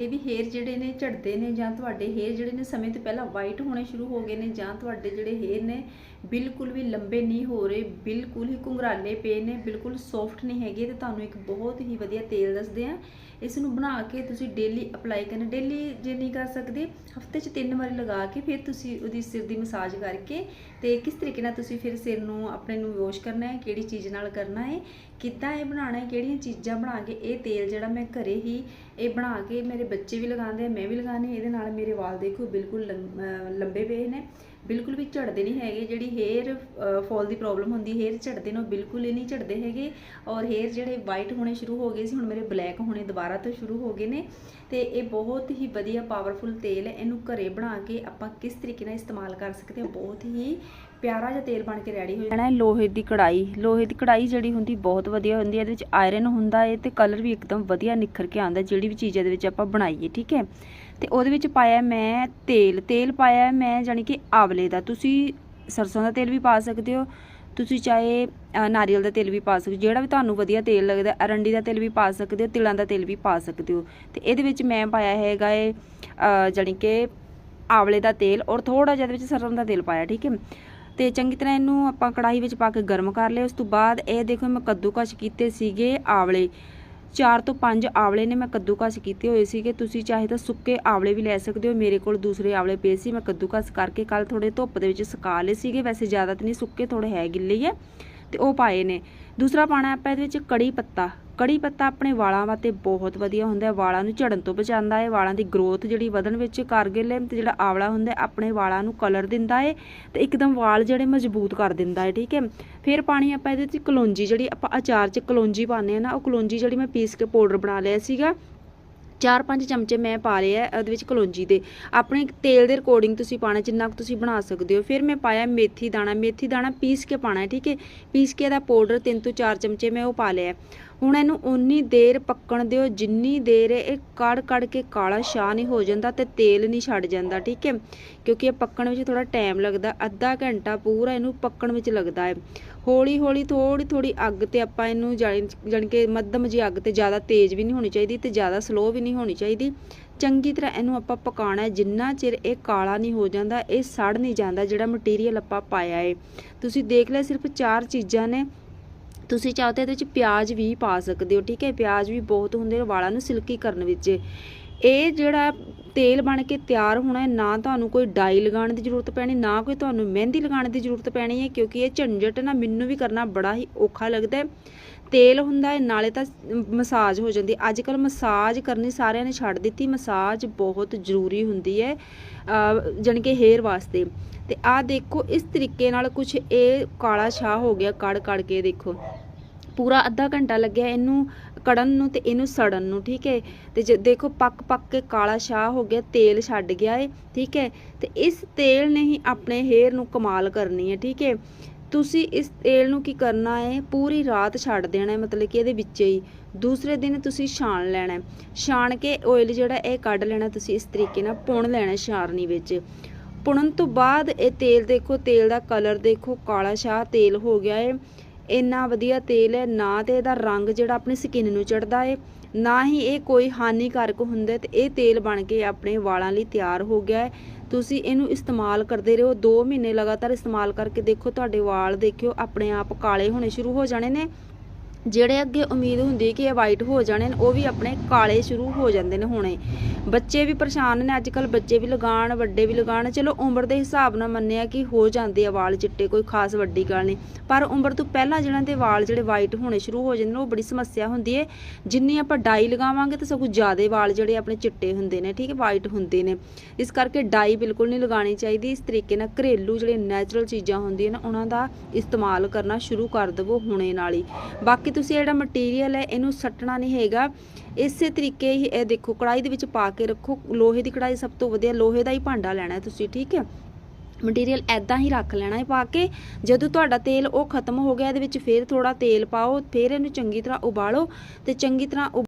ਇਹ ਵੀ ਹੇਅਰ ਜਿਹੜੇ ਨੇ ਝੜਦੇ ਨੇ ਜਾਂ ਤੁਹਾਡੇ ਹੇਅਰ ਜਿਹੜੇ ਨੇ ਸਮੇਂ ਤੋਂ ਪਹਿਲਾਂ ਵਾਈਟ ਹੋਣੇ ਸ਼ੁਰੂ ਹੋ ਗਏ ਨੇ ਜਾਂ ਤੁਹਾਡੇ ਜਿਹੜੇ ਹੇਅਰ ਨੇ ਬਿਲਕੁਲ ਵੀ ਲੰਬੇ ਨਹੀਂ ਹੋ ਰਹੇ, ਬਿਲਕੁਲ ਹੀ ਘੁੰਗਰਾਲੇ ਪਏ ਨੇ, ਬਿਲਕੁਲ ਸੌਫਟ ਨਹੀਂ ਹੈਗੇ ਤੇ ਤੁਹਾਨੂੰ ਇੱਕ ਬਹੁਤ ਹੀ ਵਧੀਆ ਤੇਲ ਦੱਸਦੇ ਆ ਇਸ ਨੂੰ ਬਣਾ ਕੇ ਤੁਸੀਂ ਡੇਲੀ ਅਪਲਾਈ ਕਰਨਾ ਡੇਲੀ ਜੇ ਨਹੀਂ ਕਰ ਸਕਦੇ, ਹਫ਼ਤੇ 'ਚ ਤਿੰਨ ਵਾਰੀ ਲਗਾ ਕੇ ਫਿਰ ਤੁਸੀਂ ਉਹਦੀ ਸਿਰ ਦੀ ਮਸਾਜ ਕਰਕੇ ਤੇ ਕਿਸ ਤਰੀਕੇ ਨਾਲ ਤੁਸੀਂ ਫਿਰ ਸਿਰ ਨੂੰ ਆਪਣੇ ਨੂੰ ਵਾਸ਼ ਕਰਨਾ ਹੈ, ਕਿਹੜੀ ਚੀਜ਼ ਨਾਲ ਕਰਨਾ ਹੈ ਕਿੱਦਾਂ ਇਹ ਬਣਾਉਣਾ ਹੈ, ਕਿਹੜੀਆਂ ਚੀਜ਼ਾਂ ਬਣਾ ਕੇ ਇਹ ਤੇਲ ਜਿਹੜਾ ਮੈਂ ਘਰੇ ਹੀ ਇਹ ਬਣਾ ਕੇ ਮੇਰੇ ਬੱਚੇ ਵੀ ਲਗਾਉਂਦੇ ਆ, ਮੈਂ ਵੀ ਲਗਾਉਂਦੀ ਇਹਦੇ ਨਾਲ ਮੇਰੇ ਵਾਲ ਦੇਖੋ ਬਿਲਕੁਲ ਲੰਬੇ ਪਏ ਨੇ। ਬਿਲਕੁਲ ਵੀ ਝੜਦੇ ਨਹੀਂ ਹੈਗੇ, ਜਿਹੜੀ ਹੇਅਰ ਫਾਲ ਦੀ ਪ੍ਰੋਬਲਮ ਹੁੰਦੀ ਹੇਅਰ ਝੜਦੇ ਨੇ, ਉਹ ਬਿਲਕੁਲ ਹੀ ਨਹੀਂ ਝੜਦੇ ਹੈਗੇ ਔਰ ਹੇਅਰ ਜਿਹੜੇ ਵਾਈਟ ਹੋਣੇ ਸ਼ੁਰੂ ਹੋ ਗਏ ਸੀ, ਹੁਣ ਮੇਰੇ ਬਲੈਕ ਹੋਣੇ ਦੁਬਾਰਾ ਤੋਂ ਸ਼ੁਰੂ ਹੋ ਗਏ ਨੇ ਤੇ ਇਹ ਬਹੁਤ ਹੀ ਵਧੀਆ ਪਾਵਰਫੁਲ ਤੇਲ ਹੈ, ਇਹਨੂੰ ਘਰੇ ਬਣਾ ਕੇ ਆਪਾਂ ਕਿਸ ਤਰੀਕੇ ਨਾਲ ਇਸਤੇਮਾਲ ਕਰ ਸਕਦੇ ਹਾਂ, ਬਹੁਤ ਹੀ ਪਿਆਰਾ ਜਿਹਾ ਤੇਲ ਬਣ ਕੇ ਰੈਡੀ ਹੋ ਜਾਣਾ ਹੈ ਲੋਹੇ ਦੀ ਕੜਾਈ, ਲੋਹੇ ਦੀ ਕੜਾਈ ਜਿਹੜੀ ਹੁੰਦੀ ਬਹੁਤ ਵਧੀਆ ਹੁੰਦੀ ਹੈ, ਇਹਦੇ ਵਿੱਚ ਆਇਰਨ ਹੁੰਦਾ ਹੈ ਤੇ ਕਲਰ ਵੀ ਇੱਕਦਮ ਵਧੀਆ ਨਿਖਰ ਕੇ ਆਉਂਦਾ ਜਿਹੜੀ ਵੀ ਚੀਜ਼ ਇਹਦੇ ਵਿੱਚ ਆਪਾਂ ਬਣਾਈਏ, ਠੀਕ ਹੈ। ਤੇ ਉਹਦੇ ਵਿੱਚ ਪਾਇਆ ਮੈਂ ਤੇਲ ਤੇਲ ਪਾਇਆ ਮੈਂ ਜਾਨੀ ਕਿ ਆਵਲੇ ਦਾ। ਤੁਸੀਂ ਸਰਸੋਂ ਦਾ ਤੇਲ ਵੀ ਪਾ ਸਕਦੇ ਹੋ ਤੁਸੀਂ ਚਾਹੇ ਨਾਰੀਅਲ ਦਾ ਤੇਲ ਵੀ ਪਾ ਸਕਦੇ ਹੋ ਜਿਹੜਾ ਵੀ ਤੁਹਾਨੂੰ ਵਧੀਆ ਤੇਲ ਲੱਗਦਾ ਅਰੰਡੀ ਦਾ ਤੇਲ ਵੀ ਪਾ ਸਕਦੇ ਹੋ ਤਿਲਾਂ ਦਾ ਤੇਲ ਵੀ ਪਾ ਸਕਦੇ ਹੋ। ਤੇ ਇਹਦੇ ਵਿੱਚ ਮੈਂ ਪਾਇਆ ਹੈਗਾ ਏ ਅ, ਜਾਣੀ ਕਿ ਆਵਲੇ ਦਾ ਤੇਲ ਔਰ ਥੋੜਾ ਜਿਹਾ ਇਹਦੇ ਵਿੱਚ ਸਰੋਂ ਦਾ ਤੇਲ ਪਾਇਆ ਠੀਕ ਹੈ। ਤੇ ਚੰਗੀ ਤਰ੍ਹਾਂ ਇਹਨੂੰ ਆਪਾਂ ਕੜਾਹੀ ਵਿੱਚ ਪਾ ਕੇ ਗਰਮ ਕਰ ਲਿਆ। ਉਸ ਤੋਂ ਬਾਅਦ ਇਹ ਦੇਖੋ ਮੈਂ ਕੱਦੂਕਸ਼ ਕੀਤੇ ਸੀਗੇ ਆਵਲੇ। ਚਾਰ ਤੋਂ ਪੰਜ ਆਵਲੇ ਨੇ ਮੈਂ ਕੱਦੂਕਸ ਕੀਤੇ ਹੋਏ ਸੀਗੇ। ਤੁਸੀਂ ਚਾਹੇ ਤਾਂ ਸੁੱਕੇ ਆਵਲੇ ਵੀ ਲੈ ਸਕਦੇ ਹੋ। ਮੇਰੇ ਕੋਲ ਦੂਸਰੇ ਆਵਲੇ ਪਏ ਸੀ। ਮੈਂ ਕੱਦੂਕਸ ਕਰਕੇ ਕੱਲ ਥੋੜੇ ਧੁੱਪ ਦੇ ਵਿੱਚ ਸੁਕਾ ਲਏ ਸੀਗੇ। ਵੈਸੇ ਜ਼ਿਆਦਾ ਤਾਂ ਨਹੀਂ, ਸੁੱਕੇ ਥੋੜੇ ਹੈ ਗਿੱਲੇ ਹੀ ਹੈ ਤੇ ਉਹ ਪਾਏ ਨੇ। ਦੂਸਰਾ ਪਾਣਾ ਆਪਾਂ ਇਹਦੇ ਵਿੱਚ ਕੜੀ ਪੱਤਾ। ਕੜੀ ਪੱਤਾ ਆਪਣੇ ਵਾਲਾਂ ਵਾਸਤੇ ਬਹੁਤ ਵਧੀਆ ਹੁੰਦਾ ਹੈ। ਵਾਲਾਂ ਨੂੰ ਝੜਨ ਤੋਂ ਬਚਾਉਂਦਾ ਹੈ। ਵਾਲਾਂ ਦੀ ਗਰੋਥ ਜਿਹੜੀ ਵਧਣ ਵਿੱਚ ਕਾਰਗਿਲ ਹੈ ਤੇ ਜਿਹੜਾ ਆਵਲਾ ਹੁੰਦਾ ਆਪਣੇ ਵਾਲਾਂ ਨੂੰ ਕਲਰ ਦਿੰਦਾ ਹੈ ਤੇ ਇੱਕਦਮ ਵਾਲ ਜਿਹੜੇ ਮਜ਼ਬੂਤ ਕਰ ਦਿੰਦਾ ਹੈ, ਠੀਕ ਹੈ। ਫਿਰ ਪਾਣੀ ਆਪਾਂ ਇਹਦੇ ਵਿੱਚ ਕਲੌਂਜੀ ਜਿਹੜੀ ਆਪਾਂ ਅਚਾਰ 'ਚ ਕਲੌਂਜੀ ਪਾਉਂਦੇ ਆ ਨਾ, ਉਹ ਕਲੌਂਜੀ ਜਿਹੜੀ ਮੈਂ ਪੀਸ ਕੇ ਪਾਊਡਰ ਬਣਾ ਲਿਆ ਸੀਗਾ। ਚਾਰ ਪੰਜ ਚਮਚੇ ਮੈਂ ਪਾ ਲਏ ਆ ਉਹਦੇ ਵਿੱਚ ਕਲੌਂਜੀ ਦੇ। ਆਪਣੇ ਤੇਲ ਦੇ ਅਕੋਰਡਿੰਗ ਤੁਸੀਂ ਪਾਣਾ ਜਿੰਨਾ ਕੁ ਤੁਸੀਂ ਬਣਾ ਸਕਦੇ ਹੋ। ਫਿਰ ਮੈਂ ਪਾਇਆ ਮੇਥੀ ਦਾਣਾ। ਮੇਥੀ ਦਾਣਾ ਪੀਸ ਕੇ ਪਾਣਾ ਹੈ ਠੀਕ ਹੈ। ਪੀਸ ਕੇ ਇਹਦਾ ਪਾਊਡਰ ਤਿੰਨ ਤੋਂ ਚਾਰ ਚਮਚੇ ਮੈਂ ਉਹ ਪਾ ਲਿਆ। ਹੁਣ ਇਹਨੂੰ ਉਨੀ ਦੇਰ ਪੱਕਣ ਦਿਓ, ਜਿੰਨੀ ਦੇਰ ਇਹ ਕੜ ਕੜ ਕੇ ਕਾਲਾ ਸ਼ਾਹ ਨਹੀਂ ਹੋ ਜਾਂਦਾ ਤੇ ਤੇਲ ਨਹੀਂ ਛੱਡ ਜਾਂਦਾ, ਠੀਕ ਹੈ? ਕਿਉਂਕਿ ਇਹ ਪੱਕਣ ਵਿੱਚ ਥੋੜਾ ਟਾਈਮ ਲੱਗਦਾ, ਅੱਧਾ ਘੰਟਾ ਪੂਰਾ ਇਹਨੂੰ ਪੱਕਣ ਵਿੱਚ ਲੱਗਦਾ ਹੈ। ਹੌਲੀ ਹੌਲੀ ਥੋੜੀ ਥੋੜੀ ਅੱਗ ਤੇ ਆਪਾਂ ਇਹਨੂੰ ਜਾਣੀ ਜਾਣੀ ਕਿ ਮੱਧਮ ਜੀ ਅੱਗ ਤੇ ਜ਼ਿਆਦਾ ਤੇਜ਼ ਵੀ ਨਹੀਂ ਹੋਣੀ ਚਾਹੀਦੀ ਤੇ ਜ਼ਿਆਦਾ ਸਲੋ ਵੀ ਨਹੀਂ ਹੋਣੀ ਚਾਹੀਦੀ। ਚੰਗੀ ਤਰ੍ਹਾਂ ਇਹਨੂੰ ਆਪਾਂ ਪਕਾਉਣਾ ਜਿੰਨਾ ਚਿਰ ਇਹ ਕਾਲਾ ਨਹੀਂ ਹੋ ਜਾਂਦਾ, ਇਹ ਸੜ ਨਹੀਂ ਜਾਂਦਾ ਜਿਹੜਾ ਮਟੀਰੀਅਲ ਆਪਾਂ ਪਾਇਆ ਏ ਤੁਸੀਂ ਦੇਖ ਲਿਆ, ਸਿਰਫ ਚਾਰ ਚੀਜ਼ਾਂ ਨੇ। ਤੁਸੀਂ ਚਾਹੋ ਤਾਂ ਇਹਦੇ ਵਿੱਚ ਪਿਆਜ਼ ਵੀ ਪਾ ਸਕਦੇ ਹੋ, ਠੀਕ ਹੈ, ਪਿਆਜ਼ ਵੀ ਬਹੁਤ ਹੁੰਦੇ ਨੇ, ਵਾਲਾਂ ਨੂੰ ਸਿਲਕੀ ਕਰਨ ਵਿੱਚ। ਇਹ ਜਿਹੜਾ ਤੇਲ ਬਣ ਕੇ ਤਿਆਰ ਹੋਣਾ ਹੈ, ਨਾ ਤੁਹਾਨੂੰ ਕੋਈ ਡਾਈ ਲਗਾਉਣ ਦੀ ਜ਼ਰੂਰਤ ਪੈਣੀ, ਨਾ ਕੋਈ ਤੁਹਾਨੂੰ ਮਹਿੰਦੀ ਲਗਾਉਣ ਦੀ ਜ਼ਰੂਰਤ ਪੈਣੀ ਹੈ, ਕਿਉਂਕਿ ਇਹ ਝੰਜਟ ਨਾ ਮੈਨੂੰ ਵੀ ਕਰਨਾ ਬੜਾ ਹੀ ਔਖਾ ਲੱਗਦਾ ਹੈ। ਤੇਲ ਹੁੰਦਾ ਹੈ, ਨਾਲੇ ਤਾਂ ਮਸਾਜ ਹੋ ਜਾਂਦੀ ਅੱਜ ਕੱਲ ਮਸਾਜ ਕਰਨੀ ਸਾਰਿਆਂ ਨੇ ਛੱਡ ਦਿੱਤੀ, ਮਸਾਜ ਬਹੁਤ ਜ਼ਰੂਰੀ ਹੁੰਦੀ ਹੈ ਜਾਣੀ ਕਿ ਹੇਅਰ ਵਾਸਤੇ। ਤੇ ਆਹ ਦੇਖੋ, ਇਸ ਤਰੀਕੇ ਨਾਲ ਕੁਝ ਇਹ ਕਾਲਾ ਛਾਹ ਹੋ ਗਿਆ, ਕੜ ਕੜ ਕੇ ਦੇਖੋ। ਪੂਰਾ ਅੱਧਾ ਘੰਟਾ ਲੱਗਿਆ ਇਹਨੂੰ ਕੜਨ ਨੂੰ ਤੇ ਇਹਨੂੰ ਸੜਨ ਨੂੰ, ਠੀਕ ਹੈ? ਤੇ ਜੇ ਦੇਖੋ, ਪੱਕ ਪੱਕ ਕੇ ਕਾਲਾ ਛਾਹ ਹੋ ਗਿਆ, ਤੇਲ ਛੱਡ ਗਿਆ ਏ ਠੀਕ ਹੈ? ਤੇ ਇਸ ਤੇਲ ਨੇ ਹੀ ਆਪਣੇ ਹੇਅਰ ਨੂੰ ਕਮਾਲ ਕਰਨੀ ਹੈ, ਠੀਕ ਹੈ? ਤੁਸੀਂ ਇਸ ਤੇਲ ਨੂੰ ਕੀ ਕਰਨਾ ਹੈ? ਪੂਰੀ ਰਾਤ ਛੱਡ ਦੇਣਾ ਹੈ, ਮਤਲਬ ਕਿ ਇਹਦੇ ਵਿੱਚ ਹੀ। ਦੂਸਰੇ ਦਿਨ ਤੁਸੀਂ ਛਾਣ ਲੈਣਾ ਹੈ। ਛਾਣ ਕੇ ਆਇਲ ਜਿਹੜਾ ਇਹ ਕੱਢ ਲੈਣਾ, ਤੁਸੀਂ ਇਸ ਤਰੀਕੇ ਨਾਲ ਪੁਣ ਲੈਣਾ ਛਾਰਨੀ ਵਿੱਚ। ਪੁਣਨ ਤੋਂ ਬਾਅਦ ਇਹ ਤੇਲ ਦੇਖੋ, ਤੇਲ ਦਾ ਕਲਰ ਦੇਖੋ, ਕਾਲਾ ਸ਼ਾਹ ਤੇਲ ਹੋ ਗਿਆ ਏ। ਇੰਨਾ ਵਧੀਆ ਤੇਲ ਹੈ, ਨਾ ਤੇ ਇਹਦਾ ਰੰਗ ਜਿਹੜਾ ਆਪਣੀ ਸਕਿਨ ਨੂੰ ਚੜਦਾ ਏ, ਨਾ ਹੀ ਇਹ ਕੋਈ ਹਾਨੀਕਾਰਕ ਹੁੰਦਾ ਤੇ ਇਹ ਤੇਲ ਬਣ ਕੇ ਆਪਣੇ ਵਾਲਾਂ ਲਈ ਤਿਆਰ ਹੋ ਗਿਆ ਹੈ ਤੁਸੀਂ ਇਹਨੂੰ ਇਸਤੇਮਾਲ ਕਰਦੇ ਰਹੋ 2 ਮਹੀਨੇ ਲਗਾਤਾਰ ਇਸਤੇਮਾਲ ਕਰਕੇ ਦੇਖੋ, ਤੁਹਾਡੇ ਵਾਲ ਦੇਖਿਓ, ਆਪਣੇ ਆਪ ਕਾਲੇ ਹੋਣੇ ਸ਼ੁਰੂ ਹੋ ਜਾਣੇ ਨੇ ਜਿਹੜੇ ਅੱਗੇ ਉਮੀਦ ਹੁੰਦੀ ਕਿ ਇਹ ਵਾਈਟ ਹੋ ਜਾਣੇ ਨੇ, ਉਹ ਵੀ ਆਪਣੇ ਕਾਲੇ ਸ਼ੁਰੂ ਹੋ ਜਾਂਦੇ ਨੇ ਹੁਣੇ। ਬੱਚੇ ਵੀ ਪਰੇਸ਼ਾਨ ਨੇ ਅੱਜ ਕੱਲ ਬੱਚੇ ਵੀ ਲਗਾਣ, ਵੱਡੇ ਵੀ ਲਗਾਣ। ਚਲੋ ਉਮਰ ਦੇ ਹਿਸਾਬ ਨਾਲ ਮੰਨਿਆ ਕਿ ਹੋ ਜਾਂਦੇ ਆ ਵਾਲ ਚਿੱਟੇ, ਕੋਈ ਖਾਸ ਵੱਡੀ ਗੱਲ ਨਹੀਂ। ਪਰ ਉਮਰ ਤੋਂ ਪਹਿਲਾਂ ਜਿਹਨਾਂ ਦੇ ਵਾਲ ਜਿਹੜੇ ਵਾਈਟ ਹੋਣੇ ਸ਼ੁਰੂ ਹੋ ਜਾਂਦੇ ਨੇ, ਉਹ ਬੜੀ ਸਮੱਸਿਆ ਹੁੰਦੀ ਹੈ ਜਿੰਨੀ ਆਪਾਂ ਡਾਈ ਲਗਾਵਾਂਗੇ ਤਾਂ ਸਗੋਂ ਜ਼ਿਆਦਾ ਵਾਲ ਜਿਹੜੇ ਆਪਣੇ ਚਿੱਟੇ ਹੁੰਦੇ ਨੇ, ਠੀਕ ਹੈ ਵਾਈਟ ਹੁੰਦੇ ਨੇ। ਇਸ ਕਰਕੇ ਡਾਈ ਬਿਲਕੁਲ ਨਹੀਂ ਲਗਾਣੀ ਚਾਹੀਦੀ। ਇਸ ਤਰੀਕੇ ਨਾਲ ਘਰੇਲੂ ਜਿਹੜੇ ਨੈਚੁਰਲ ਚੀਜ਼ਾਂ ਹੁੰਦੀਆਂ ਨੇ, ਉਹਨਾਂ ਦਾ ਇਸਤੇਮਾਲ ਕਰਨਾ ਸ਼ੁਰੂ ਕਰ ਦੇਵੋ ਹੁਣੇ ਨਾਲ ਹੀ। ਬਾਕੀ ਤੁਸੀਂ ਜਿਹੜਾ ਮਟੀਰੀਅਲ ਹੈ, ਇਹਨੂੰ ਸੱਟਣਾ ਨਹੀਂ ਹੈਗਾ। ਇਸੇ ਤਰੀਕੇ ਹੀ ਇਹ ਦੇਖੋ ਕੜਾਈ ਦੇ ਵਿੱਚ ਪਾ ਕੇ ਰੱਖੋ। ਲੋਹੇ ਦੀ ਕੜਾਈ ਸਭ ਤੋਂ ਵਧੀਆ, ਲੋਹੇ ਦਾ ਹੀ ਭਾਂਡਾ ਲੈਣਾ ਤੁਸੀਂ, ਠੀਕ ਹੈ? ਮਟੀਰੀਅਲ ਐਦਾਂ ਹੀ ਰੱਖ ਲੈਣਾ ਹੈ ਪਾ ਕੇ। ਜਦੋਂ ਤੁਹਾਡਾ ਤੇਲ ਉਹ ਖਤਮ ਹੋ ਗਿਆ, ਇਹਦੇ ਵਿੱਚ ਫਿਰ ਥੋੜਾ ਤੇਲ ਪਾਓ, ਫਿਰ ਇਹਨੂੰ ਚੰਗੀ ਤਰ੍ਹਾਂ ਉਬਾਲੋ ਤੇ ਚੰਗੀ ਤਰ੍ਹਾਂ ਉਬ-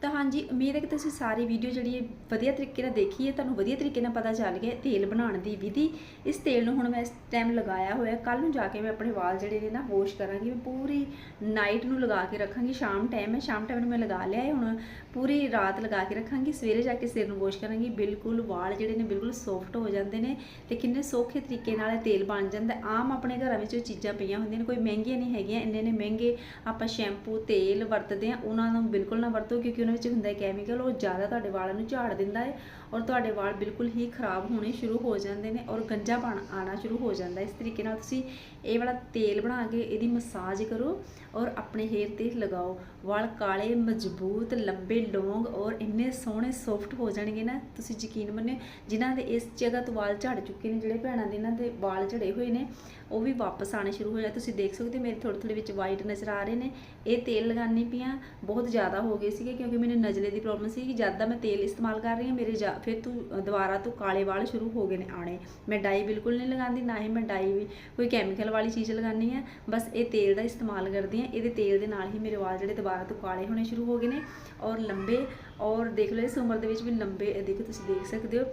ਤਾਂ ਹਾਂਜੀ, ਉਮੀਦ ਹੈ ਕਿ ਤੁਸੀਂ ਸਾਰੀ ਵੀਡੀਓ ਜਿਹੜੀ ਹੈ ਵਧੀਆ ਤਰੀਕੇ ਨਾਲ ਦੇਖੀ ਹੈ, ਤੁਹਾਨੂੰ ਵਧੀਆ ਤਰੀਕੇ ਨਾਲ ਪਤਾ ਚੱਲ ਗਿਆ ਤੇਲ ਬਣਾਉਣ ਦੀ ਵਿਧੀ। ਇਸ ਤੇਲ ਨੂੰ ਹੁਣ ਮੈਂ ਇਸ ਟਾਈਮ ਲਗਾਇਆ ਹੋਇਆ ਕੱਲ ਨੂੰ ਜਾ ਕੇ ਮੈਂ ਆਪਣੇ ਵਾਲ ਜਿਹੜੇ ਨੇ ਨਾ ਵਾਸ਼ ਕਰਾਂਗੀ, ਮੈਂ ਪੂਰੀ ਨਾਈਟ ਨੂੰ ਲਗਾ ਕੇ ਰੱਖਾਂਗੀ, ਸ਼ਾਮ ਟਾਈਮ ਹੈ, ਸ਼ਾਮ ਟਾਈਮ ਨੂੰ ਮੈਂ ਲਗਾ ਲਿਆ ਹੈ, ਹੁਣ ਪੂਰੀ ਰਾਤ ਲਗਾ ਕੇ ਰੱਖਾਂਗੀ, ਸਵੇਰੇ ਜਾ ਕੇ ਸਿਰ ਨੂੰ ਵਾਸ਼ ਕਰਾਂਗੀ, ਬਿਲਕੁਲ ਵਾਲ ਜਿਹੜੇ ਨੇ ਬਿਲਕੁਲ ਸੌਫਟ ਹੋ ਜਾਂਦੇ ਨੇ ਤੇ ਕਿੰਨੇ ਸੌਖੇ ਤਰੀਕੇ ਨਾਲ ਇਹ ਤੇਲ ਬਣ ਜਾਂਦਾ ਆਮ ਆਪਣੇ ਘਰਾਂ ਵਿੱਚ ਉਹ ਚੀਜ਼ਾਂ ਪਈਆਂ ਹੁੰਦੀਆਂ ਨੇ, ਕੋਈ ਮਹਿੰਗੀਆਂ ਨਹੀਂ ਹੈਗੀਆਂ, ਇੰਨੇ ਨੇ ਮਹਿੰਗੇ ਆਪਾਂ ਸ਼ੈਂਪੂ ਤੇਲ ਵਰਤਦੇ ਆ ਉਹਨਾਂ ਨੂੰ ਬਿਲਕੁਲ ਨਾ ਵਰਤੋ ਕਿਉਂਕਿ ਉਹਨਾਂ ਵਿੱਚ ਹੁੰਦਾ ਹੈ ਕੈਮੀਕਲ ਉਹ ਜ਼ਿਆਦਾ ਤੁਹਾਡੇ ਵਾਲਾਂ ਨੂੰ ਝਾੜ ਦਿੰਦਾ ਹੈ ਔਰ ਤੁਹਾਡੇ ਵਾਲ ਬਿਲਕੁਲ ਹੀ ਖਰਾਬ ਹੋਣੇ ਸ਼ੁਰੂ ਹੋ ਜਾਂਦੇ ਨੇ ਔਰ ਗੰਜਾਪਣ ਆਣਾ ਸ਼ੁਰੂ ਹੋ ਜਾਂਦਾ ਇਸ ਤਰੀਕੇ ਨਾਲ ਤੁਸੀਂ ਇਹ ਵਾਲਾ ਤੇਲ ਬਣਾ ਕੇ ਇਹਦੀ ਮਸਾਜ ਕਰੋ ਔਰ ਆਪਣੇ ਹੇਅਰ ਤੇ ਲਗਾਓ। ਵਾਲ ਕਾਲੇ, ਮਜ਼ਬੂਤ, ਲੰਬੇ ਲੌਂਗ ਔਰ ਇੰਨੇ ਸੋਹਣੇ ਸੌਫਟ ਹੋ ਜਾਣਗੇ ਨਾ, ਤੁਸੀਂ ਯਕੀਨ ਮੰਨਿਓ, ਜਿਨ੍ਹਾਂ ਦੇ ਇਸ ਜਗ੍ਹਾ ਤੋਂ ਵਾਲ ਝੜ ਚੁੱਕੇ ਨੇ, ਜਿਹੜੇ ਭੈਣਾਂ ਦੇ ਇਹਨਾਂ ਦੇ ਵਾਲ ਝੜੇ ਹੋਏ ਨੇ, ਉਹ ਵੀ ਵਾਪਸ ਆਣੇ ਸ਼ੁਰੂ ਹੋ ਜਾ ਤੁਸੀਂ ਦੇਖ ਸਕਦੇ ਹੋ ਮੇਰੇ ਥੋੜੇ ਥੋੜੇ ਵਿੱਚ ਵਾਈਟ ਨਜ਼ਰ ਆ ਰਹੇ ਨੇ। ਇਹ ਤੇਲ ਲਗਾਉਣੀ ਪਈਆਂ ਬਹੁਤ ਜ਼ਿਆਦਾ ਹੋ ਗਏ ਸੀਗੇ ਕਿਉਂਕਿ ਮੈਨੂੰ ਨਜ਼ਲੇ ਦੀ ਪ੍ਰੋਬਲਮ ਸੀ ਕਿ ਜਦ ਦਾ ਮੈਂ ਤੇਲ ਇਸਤੇਮਾਲ ਕਰ ਰਹੀ ਹਾਂ, ਮੇਰੇ ਜਾ- ਫਿਰ ਤੂੰ ਦੁਬਾਰਾ ਤੋਂ ਕਾਲੇ ਵਾਲ ਸ਼ੁਰੂ ਹੋ ਗਏ ਨੇ ਆਣੇ ਮੈਂ ਡਾਈ ਬਿਲਕੁਲ ਨਹੀਂ ਲਗਾਉਂਦੀ, ਨਾ ਹੀ ਮੈਂ ਡਾਈ ਵੀ ਕੋਈ ਕੈਮੀਕਲ ਵਾਲੀ ਚੀਜ਼ ਲਗਾਉਂਦੀ ਆ ਬਸ ਇਹ ਤੇਲ ਦਾ ਇਸਤੇਮਾਲ ਕਰਦੀ ਆ ਇਹਦੇ ਤੇਲ ਦੇ ਨਾਲ ਹੀ ਮੇਰੇ ਵਾਲ ਜਿਹੜੇ ਦੁਬਾਰਾ ਤੋਂ ਕਾਲੇ ਹੋਣੇ ਸ਼ੁਰੂ ਹੋ ਗਏ ਨੇ ਔਰ ਲੰਬੇ ਔਰ ਦੇਖ ਲਓ, ਇਸ ਉਮਰ ਦੇ ਵਿੱਚ ਵੀ ਲੰਬੇ, ਇਹ ਦੇਖੋ ਤੁਸੀਂ ਦੇਖ ਸਕਦੇ ਹੋ,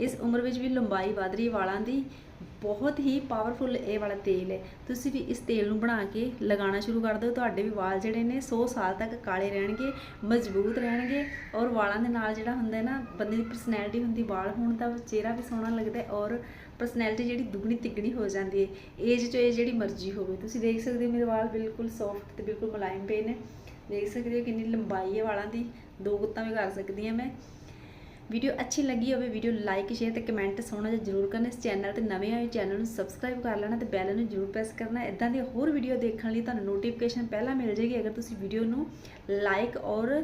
ਇਸ ਉਮਰ ਵਿੱਚ ਵੀ ਲੰਬਾਈ ਵਧ ਰਹੀ ਵਾਲਾਂ ਦੀ। ਬਹੁਤ ਹੀ ਪਾਵਰਫੁਲ ਇਹ ਵਾਲਾ ਤੇਲ ਹੈ। ਤੁਸੀਂ ਵੀ ਇਸ ਤੇਲ ਨੂੰ ਬਣਾ ਕੇ ਲਗਾਉਣਾ ਸ਼ੁਰੂ ਕਰ ਦਿਓ। ਤੁਹਾਡੇ ਵੀ ਵਾਲ ਜਿਹੜੇ ਨੇ 100 ਸਾਲ ਤੱਕ ਕਾਲੇ ਰਹਿਣਗੇ, ਮਜ਼ਬੂਤ ਰਹਿਣਗੇ ਔਰ ਵਾਲਾਂ ਦੇ ਨਾਲ ਜਿਹੜਾ ਹੁੰਦਾ ਹੈ ਨਾ, ਬੰਦੇ ਦੀ ਪਰਸਨੈਲਿਟੀ ਹੁੰਦੀ, ਵਾਲ ਹੋਣ ਦਾ ਚਿਹਰਾ ਵੀ ਸੋਹਣਾ ਲੱਗਦਾ ਔਰ ਪਰਸਨੈਲਿਟੀ ਜਿਹੜੀ ਦੁੱਗਣੀ ਤਿੱਗਣੀ ਹੋ ਜਾਂਦੀ ਹੈ। ਏਜ ਤੋਂ ਇਹ ਜਿਹੜੀ ਮਰਜ਼ੀ ਹੋਵੇ। ਤੁਸੀਂ ਦੇਖ ਸਕਦੇ ਹੋ ਮੇਰੇ ਵਾਲ ਬਿਲਕੁਲ ਸੌਫਟ ਤੇ ਬਿਲਕੁਲ ਮੁਲਾਇਮ ਪਏ ਨੇ। ਦੇਖ ਸਕਦੇ ਹੋ ਕਿੰਨੀ ਲੰਬਾਈ ਹੈ ਵਾਲਾਂ ਦੀ। ਦੋ ਗੁੱਤਾਂ ਵੀ ਕਰ ਸਕਦੀ ਹਾਂ ਮੈਂ। ਵੀਡੀਓ ਅੱਛੀ ਲੱਗੀ ਹੋਵੇ, ਵੀਡੀਓ ਲਾਈਕ ਸ਼ੇਅਰ ਤੇ ਕਮੈਂਟ ਸੋਹਣਾ ਜਿਹਾ ਜ਼ਰੂਰ ਕਰਨਾ। ਇਸ ਚੈਨਲ ਤੇ ਨਵੇਂ ਆਏ ਚੈਨਲ ਨੂੰ ਸਬਸਕ੍ਰਾਈਬ ਕਰ ਲੈਣਾ ਤੇ ਬੈਲ ਨੂੰ ਜ਼ਰੂਰ ਪ੍ਰੈਸ ਕਰਨਾ। ਇਦਾਂ ਦੀਆਂ ਹੋਰ ਵੀਡੀਓ ਦੇਖਣ ਲਈ ਤੁਹਾਨੂੰ ਨੋਟੀਫਿਕੇਸ਼ਨ ਪਹਿਲਾਂ ਮਿਲ ਜਾਏਗੀ ਅਗਰ ਤੁਸੀਂ ਵੀਡੀਓ ਨੂੰ ਲਾਈਕ ਔਰ